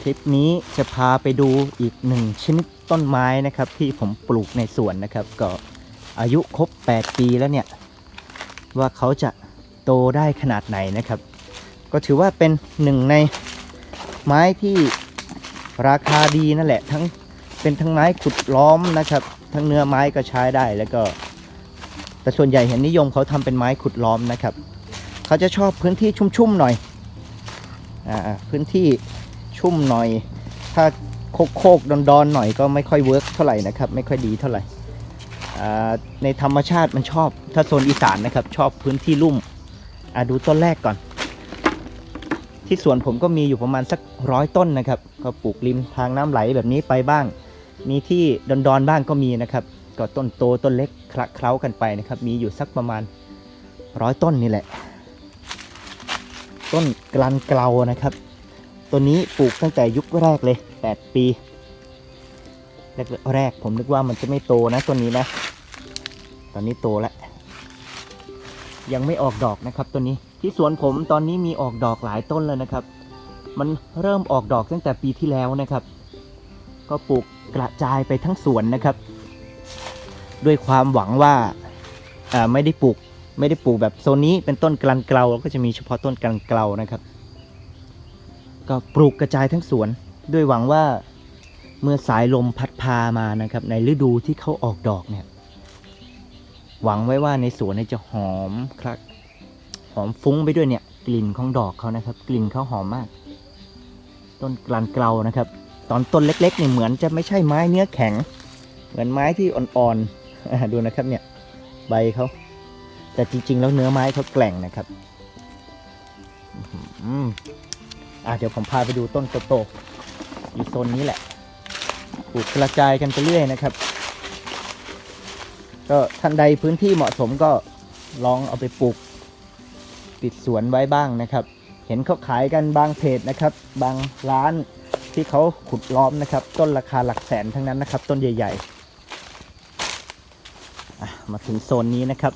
คลิปนี้จะพาไปดูอีกหนึ่งชนิดต้นไม้นะครับ ที่ผมปลูกในสวนนะครับ ก็อายุครบ 8 ปีแล้วเนี่ย ว่าเขาจะโตได้ขนาดไหนนะครับ ก็ถือว่าเป็นหนึ่งในไม้ที่ราคาดีนั่นแหละ ทั้งเป็นทั้งไม้ขุดล้อมนะครับ ทั้งเนื้อไม้ก็ใช้ได้แล้วก็ แต่ส่วนใหญ่เห็นนิยมเขาทำเป็นไม้ขุดล้อมนะครับเขาจะชอบพื้นที่ชุ่มๆหน่อยอ่าพื้นที่ชุ่มหน่อย ถ้าโคกๆดอนๆหน่อยก็ไม่ค่อยเวิร์กเท่าไหร่นะครับไม่ค่อยดีเท่าไหร่อ่าในธรรมชาติมันชอบถ้าโซนอีสานนะครับ ชอบพื้นที่ลุ่มอ่าดูต้นแรกก่อน ที่สวนผมก็มีอยู่ประมาณสักร้อยต้นนะครับ ก็ปลูกริมทางน้ำไหลแบบนี้ไปบ้าง มีที่ดอนๆบ้างก็มีนะครับ ก็ต้นโตต้นเล็กคละเคล้ากันไปนะครับ มีอยู่สักประมาณร้อยต้นนี่แหละ ต้นกลันเกลานะครับตัวนี้ปลูกตั้งแต่ยุคแรกเลย 8 ปีแรกแรกผมนึกว่ามันจะไม่โตนะต้นนี้นะ ตอนนี้โตแล้ว ยังไม่ออกดอกนะครับตัวนี้ที่สวนผมตอนนี้มีออกดอกหลายต้นเลยนะครับ มันเริ่มออกดอกตั้งแต่ปีที่แล้วนะครับ ก็ปลูกกระจายไปทั้งสวนนะครับ ด้วยความหวังว่าอ่าไม่ได้ปลูกไม่ได้ปลูกแบบโซนนี้เป็นต้นกลันเกลาก็จะมีเฉพาะต้นกลันเกลานะครับ ก็ปลูกกระจายทั้งสวน ด้วยหวังว่าเมื่อสายลมพัดพามานะครับ ในฤดูที่เขาออกดอกเนี่ย หวังไว้ว่าในสวนนี่จะหอมคลักหอมฟุ้งไปด้วยเนี่ย กลิ่นของดอกเขานะครับ กลิ่นเขาหอมมาก ต้นกลันเกลานะครับ ตอนต้นเล็กๆเนี่ยเหมือนจะไม่ใช่ไม้เนื้อแข็ง เหมือนไม้ที่อ่อนๆ ดูนะครับเนี่ยใบเขาแต่จริง ๆ แล้วเนื้อไม้เขาแกล่งนะครับอืมอะเดี๋ยวผมพาไปดูต้นโตๆอยู่โซนนี้แหละปลูกกระจายกันไปเรื่อยนะครับ ก็ท่านใดพื้นที่เหมาะสมก็ลองเอาไปปลูก ติดสวนไว้บ้างนะครับ เห็นเขาขายกันบางเพจนะครับ บางร้านที่เขาขุดล้อมนะครับ ต้นราคาหลักแสนทั้งนั้นนะครับ ต้นใหญ่ ๆ มาถึงโซนนี้นะครับ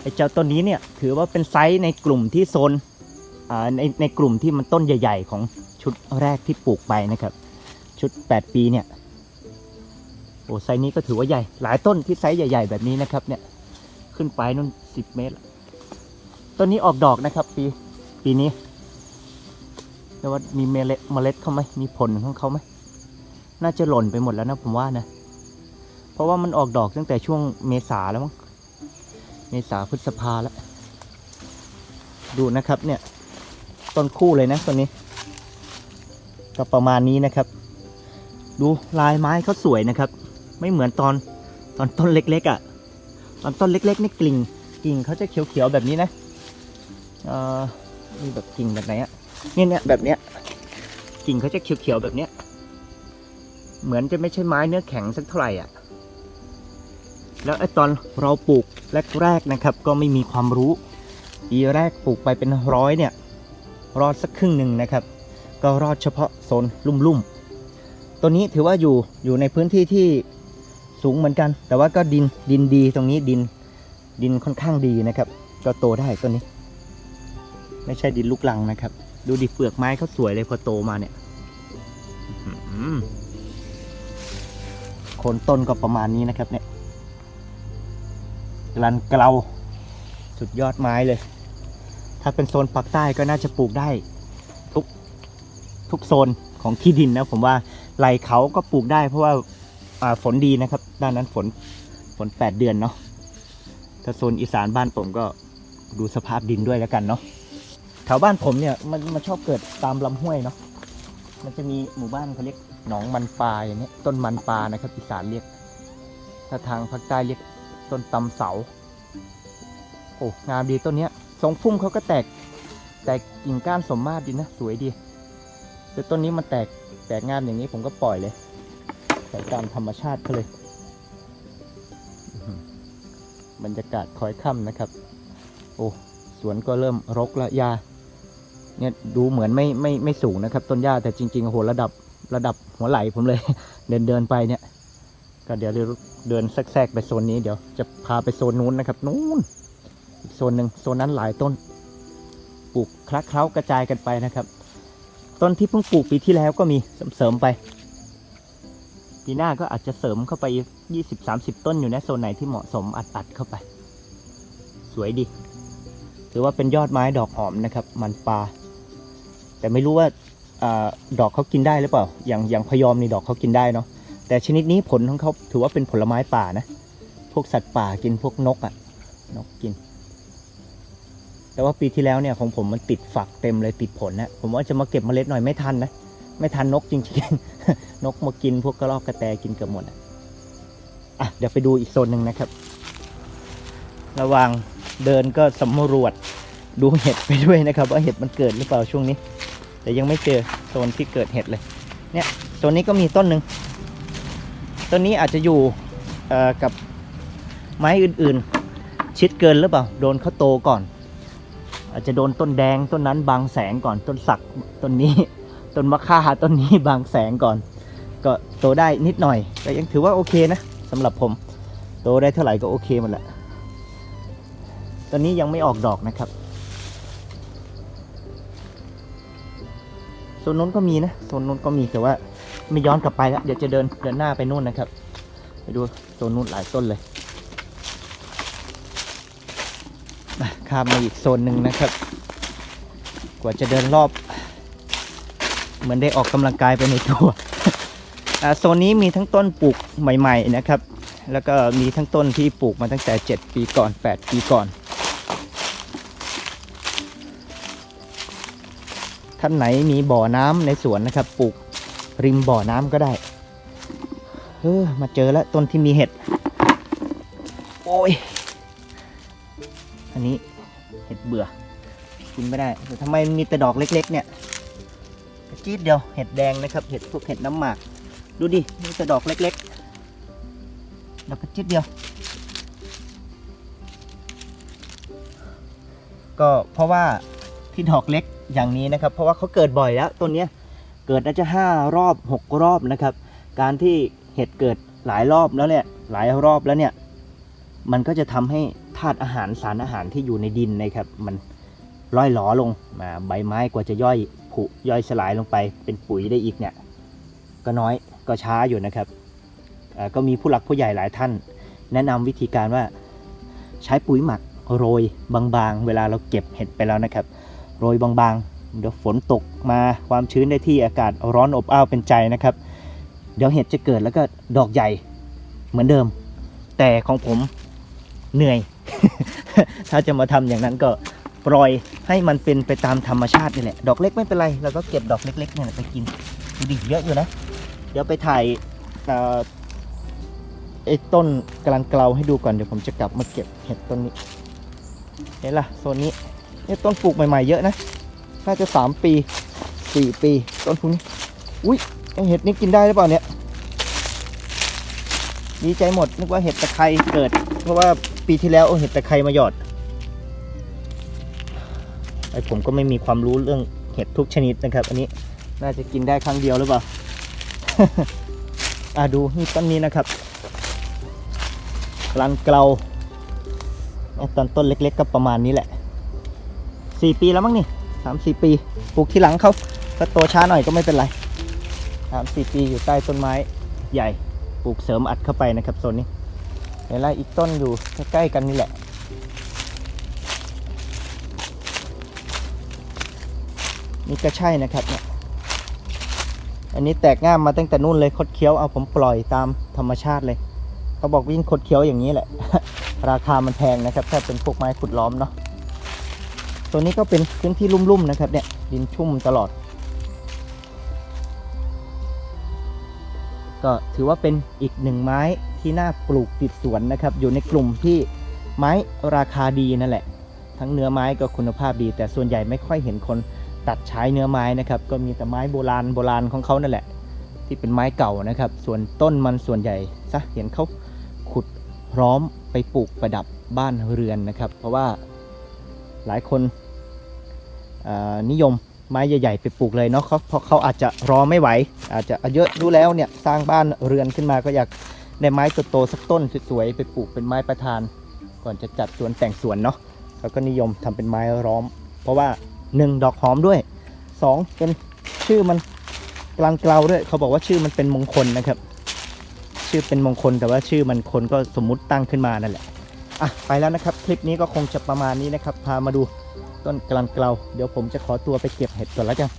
ไอ้เจ้าต้นนี้เนี่ยถือว่าเป็นไซส์ในกลุ่มที่โซนในในกลุ่มที่มันต้นใหญ่ ๆ ของชุดแรกที่ปลูกไปนะครับ ชุด 8 ปีเนี่ยโอ้ไซส์นี้ก็ถือว่าใหญ่ หลายต้นที่ไซส์ใหญ่ ๆ แบบนี้นะครับเนี่ยขึ้นไปนู่น 10 เมตรต้นนี้ออกดอกนะครับปีปีนี้แต่ว่ามีเมล็ดเมล็ดเขาไหมมีผลของเขาไหมน่าจะหล่นไปหมดแล้วนะผมว่านะ เพราะว่ามันออกดอกตั้งแต่ช่วงเมษาแล้วมั้ง เมษาพฤษภาแล้ว ดูนะครับเนี่ย ต้นคู่เลยนะต้นนี้ ก็ประมาณนี้นะครับ ดูลายไม้เขาสวยนะครับ ไม่เหมือนตอนตอนต้นเล็กๆอะ่ะ ตอนต้นเล็กๆนี่กิ่งกิ่งเขาจะเขียวๆแบบนี้นะเอ่อนี่แบบกิ่งแบบไหนอะ่ะเนี่ยเนี่ยแบบเนี้ย กิ่งเขาจะเขียวๆแบบเนี้ย เหมือนจะไม่ใช่ไม้เนื้อแข็งสักเท่าไหร่อะ แล้วไอ้ตอนเราปลูกแรกๆนะครับ ก็ไม่มีความรู้ปีแรกปลูกไปเป็นร้อยเนี่ยรอดสักครึ่งหนึ่งนะครับ ก็รอดเฉพาะโซนลุ่มๆตัวนี้ถือว่าอยู่อยู่ในพื้นที่ที่สูงเหมือนกัน แต่ว่าก็ดินดินดีตรงนี้ดินดินค่อนข้างดีนะครับ ก็โตได้ต้นนี้ ไม่ใช่ดินลูกลังนะครับ ดูดิเปลือกไม้เขาสวยเลยพอโตมาเนี่ยโคนต้นก็ประมาณนี้นะครับเนี่ย กลันเกลาสุดยอดไม้เลย ถ้าเป็นโซนปากใต้ก็น่าจะปลูกได้ ทุกทุกโซนของที่ดินนะ ผมว่าไหลเขาก็ปลูกได้ เพราะว่าาฝนดีนะครับ ด้านนั้นฝนฝน8เดือนเนาะถ้าโซนอีสานบ้านผมก็ดูสภาพดินด้วยแล้วกันเนาะแถวบ้านผมเนี่ยมันมันชอบเกิดตามลำห้วยเนาะมันจะมีหมู่บ้านเขาเรียกหนองมันปลาอย่างเนี้ยต้นมันปลานะครับอีสานเรียกถ้าทางภาคใต้เรียก ต้นตำเสา โอ้งามดีต้นเนี้ยทรงพุ่มเขาก็แตก แตกกิ่งก้านสมมาตรดีนะ สวยดี แต่ต้นนี้มันแตกแตกงามอย่างนี้ผมก็ปล่อยเลยใส่ตามธรรมชาติเขาเลยอื้อหือบรรยากาศคอยค่ำนะครับ โอ้สวนก็เริ่มรกล้วยาเนี่ยดูเหมือนไม่ไม่ไม่สูงนะครับ ต้นหญ้าแต่จริงๆโอ้โหระดับระดับหัวไหล่ผมเลย เดินเดินไปเนี่ย ก็เดี๋ยวเดินแทรกๆไปโซนนี้เดี๋ยวจะพาไปโซนนู้นนะครับนู้นโซนหนึ่งโซนนั้นหลายต้นปลูกคละเคล้ากระจายกันไปนะครับ ต้นที่เพิ่งปลูกปีที่แล้วก็มีเสริมไปปีหน้าก็อาจจะเสริมเข้าไปยี่สิบสามสิบต้นอยู่นะโซนไหนที่เหมาะสมอัดๆเข้าไป สวยดีถือว่าเป็นยอดไม้ดอกหอมนะครับ มันปลาแต่ไม่รู้ว่าอาดอกเขากินได้หรือเปล่า อย่างอย่างพยอมนี่ดอกเขากินได้เนาะ แต่ชนิดนี้ผลของเขาถือว่าเป็นผลไม้ป่านะ พวกสัตว์ป่ากินพวกนกอะ่ะ นกกิน แต่ว่าปีที่แล้วเนี่ยของผมมันติดฝักเต็มเลยติดผลนะผมว่าจะมาเก็บเมล็ดหน่อยไม่ทันนะ ไม่ทันนกจริงๆ นกมากินพวกกระรอกกระแตกินเกือบหมดอะอะเดี๋ยวไปดูอีกโซนหนึ่งนะครับ ระว่างเดินก็สำรวจดูเห็ดไปด้วยนะครับ ว่าเห็ดมันเกิดหรือเปล่าช่วงนี้ แต่ยังไม่เจอโซนที่เกิดเห็ดเลย เนี่ยโซนนี้ก็มีต้นหนึ่ง ต้นนี้อาจจะอยู่กับไม้อื่นๆ ชิดเกินหรือเปล่า โดนเขาโตก่อน อาจจะโดนต้นแดงต้นนั้นบางแสงก่อนต้นสักต้นนี้ต้นมะค่าต้นนี้บางแสงก่อน ก็โตได้นิดหน่อยก็ยังถือว่าโอเคนะสำหรับผม โตได้เท่าไหร่ก็โอเคหมดแหละตอนนี้ยังไม่ออกดอกนะครับโซนนู้นก็มีนะโซนนู้นก็มีแต่ว่า ไม่ย้อนกลับไปแล้วเดี๋ยวจะเดินเดินหน้าไปนู่นนะครับ ไปดูโซนนู้นหลายต้นเลยมาข้ามมาอีกโซนหนึ่งนะครับ กว่าจะเดินรอบ เหมือนได้ออกกำลังกายไปในตัวโซนนี้มีทั้งต้นปลูกใหม่ ๆนะครับ แล้วก็มีทั้งต้นที่ปลูกมาตั้งแต่ 7 ปีก่อน 8 ปีก่อน ท่านไหนมีบ่อน้ำในสวนนะครับปลูก ริมบ่อน้ำก็ได้ เออ มาเจอแล้วต้นที่มีเห็ด โอ้ย อันนี้เห็ดเบื่อ กินไม่ได้แต่ทำไมมีแต่ดอกเล็ก ๆ เนี่ยกะจี๊ดเดียวเห็ดแดงนะครับ เห็ดพวกเห็ดน้ำหมาก ดูดิมีแต่ดอกเล็กๆดอกกระจี๊ดเดียว ก็เพราะว่าที่ดอกเล็กอย่างนี้นะครับ เพราะว่าเขาเกิดบ่อยแล้วต้นเนี้ย เกิดน่าจะห้ารอบหกรอบนะครับ การที่เห็ดเกิดหลายรอบแล้วเนี่ยหลายรอบแล้วเนี่ยมันก็จะทำให้ธาตุอาหารสารอาหารที่อยู่ในดินนะครับมันร่อยหลอลงมาใบไม้กว่าจะย่อยผุย่อยสลายลงไปเป็นปุ๋ยได้อีกเนี่ยก็น้อยก็ช้าอยู่นะครับก็มีผู้หลักผู้ใหญ่หลายท่าน แนะนำวิธีการว่าใช้ปุ๋ยหมักโรยบางๆ เวลาเราเก็บเห็ดไปแล้วนะครับ โรยบางๆ เดี๋ยวฝนตกมาความชื้นได้ที่อากาศร้อนอบอ้าวเป็นใจนะครับ เดี๋ยวเห็ดจะเกิดแล้วก็ดอกใหญ่เหมือนเดิม แต่ของผมเหนื่อย ถ้าจะมาทำอย่างนั้นก็ปล่อยให้มันเป็นไปตามธรรมชาตินี่แหละ ดอกเล็กไม่เป็นไรเราก็เก็บดอกเล็กๆเนี่ยแหละไปกินดูดิเยอะอยู่นะ เดี๋ยวไปถ่ายไอ้ต้นกำลังเกลาให้ดูก่อนเดี๋ยวผมจะกลับมาเก็บเห็ดต้นนี้เห็นล่ะโซนนี้เนี่ยต้นปลูกใหม่ๆเยอะนะ น่าจะสามปีสี่ปี ต้นพวกนี้ อุ้ยเห็ดนี่กินได้หรือเปล่าเนี่ย ดีใจหมด นึกว่าเห็ดตะไคร้เกิด เพราะว่าปีที่แล้วเอาเห็ดตะไคร้มาหยอด ไอผมก็ไม่มีความรู้เรื่องเห็ดทุกชนิดนะครับ อันนี้น่าจะกินได้ครั้งเดียวหรือเปล่า อะดูนี่ต้นนี้นะครับรันเกลาตอนต้นเล็ก ๆ ก็ประมาณนี้แหละสี่ปีแล้วมั้งนี่ สามสี่ปีปลูกที่หลังเขาถ้าโตช้าหน่อยก็ไม่เป็นไรสามสี่ปีอยู่ใต้ต้นไม้ใหญ่ปลูกเสริมอัดเข้าไปนะครับโซนนี้เห็นแล้วอีกต้นอยู่ใกล้ๆกันนี่แหละนี่ก็ใช่นะครับเนี่ยอันนี้แตกง่ามมาตั้งแต่นู่นเลยคดเคี้ยวเอาผมปล่อยตามธรรมชาติเลยเขาบอกวิ่งคดเคี้ยวอย่างนี้แหละ ราคามันแพงนะครับ ถ้าเป็นพวกไม้ขุดล้อมเนาะ ตัวนี้ก็เป็นพื้นที่ลุ่มๆนะครับเนี่ยดินชุ่มตลอด ก็ถือว่าเป็นอีกหนึ่งไม้ที่น่าปลูกติดสวนนะครับ อยู่ในกลุ่มที่ไม้ราคาดีนั่นแหละ ทั้งเนื้อไม้ก็คุณภาพดี แต่ส่วนใหญ่ไม่ค่อยเห็นคนตัดใช้เนื้อไม้นะครับ ก็มีแต่ไม้โบราณโบราณของเขานั่นแหละ ที่เป็นไม้เก่านะครับ ส่วนต้นมันส่วนใหญ่ซะเห็นเขาขุดพร้อมไปปลูกประดับบ้านเรือนนะครับ เพราะว่าหลายคน นิยมไม้ใหญ่ๆไปปลูกเลยเนาะเขาเพราะเขาอาจจะรอไม่ไหว อาจจะเยอะดูแล้วเนี่ยสร้างบ้านเรือนขึ้นมาก็อยากได้ไม้โตๆสักต้นสวยๆไปปลูกเป็นไม้ประธาน ก่อนจะจัดสวนแต่งสวนเนาะเขาก็นิยมทำเป็นไม้ล้อม เพราะว่าหนึ่งดอกหอมด้วยสองเป็นชื่อมันกลางเกลาด้วยเขาบอกว่าชื่อมันเป็นมงคลนะครับ ชื่อเป็นมงคลแต่ว่าชื่อมันคนก็สมมุติตั้งขึ้นมานั่นแหละอะไปแล้วนะครับ คลิปนี้ก็คงจะประมาณนี้นะครับ พามาดู ต้นกลันเกลาเดี๋ยวผมจะขอตัวไปเก็บเห็ดก่อนแล้วกัน